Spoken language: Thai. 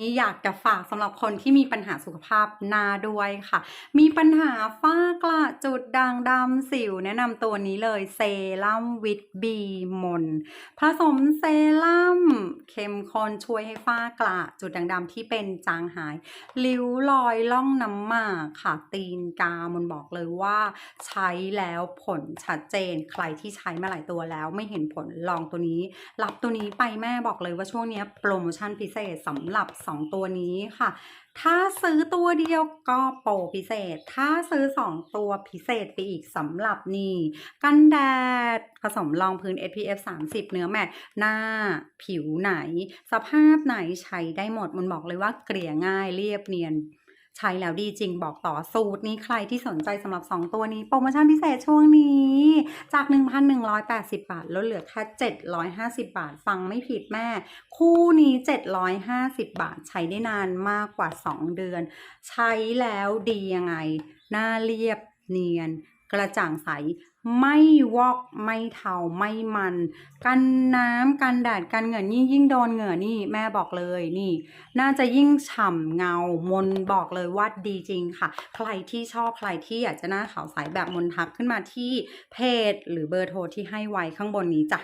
นี้อยากจะฝากสำหรับคนที่มีปัญหาสุขภาพหน้าด้วยค่ะ มีปัญหาฝ้ากระจุดด่างดำสิว แนะนำตัวนี้เลยเซรั่มวิตบีมนผสมเซรั่มเข้มข้นช่วยให้ฝ้ากระจุดด่างดำที่เป็นจางหาย ริ้วรอยล่องน้ำหมากค่ะ ตีนกามันบอกเลยว่า ใช้แล้วผลชัดเจน ใครที่ใช้มาหลายตัวแล้วไม่เห็นผลลองตัวนี้ รับตัวนี้ไปแม่บอกเลยว่าช่วงนี้โปรโมชั่นพิเศษสำหรับ2 ตัวนี้ค่ะ ถ้าซื้อตัวเดียวก็โปรพิเศษ ถ้าซื้อ 2 ตัวพิเศษไปอีกสำหรับนี่กันแดดผสมรองพื้น SPF 30 เนื้อแมตต์หน้าผิวไหน สภาพไหนใช้ได้หมดมันบอกเลยว่าเกลี่ยง่ายเรียบเนียน ใช้แล้วดีจริงบอกต่อสูตรนี้ใครที่สนใจสำหรับ 2 ตัวนี้ โปรโมชั่นพิเศษช่วงนี้ จาก 1,180 บาท ลดเหลือแค่ 750 บาท ฟังไม่ผิดแม่ คู่นี้ 750 บาท ใช้ได้นานมากกว่า 2 เดือน ใช้แล้วดียังไง หน้าเรียบเนียน กระจ่างใส ไม่วอกไม่เทาไม่มัน กันน้ำกันแดดกันเหงื่อนี่ยิ่งโดนเหงื่อนี่แม่บอกเลยนี่ น่าจะยิ่งฉ่ำเงามนบอกเลยว่าดีจริงค่ะ ใครที่ชอบใครที่อยากจะหน้าขาวใสแบบมนทักขึ้นมาที่เพจ หรือเบอร์โทรที่ให้ไว้ข้างบนนี้จ้ะ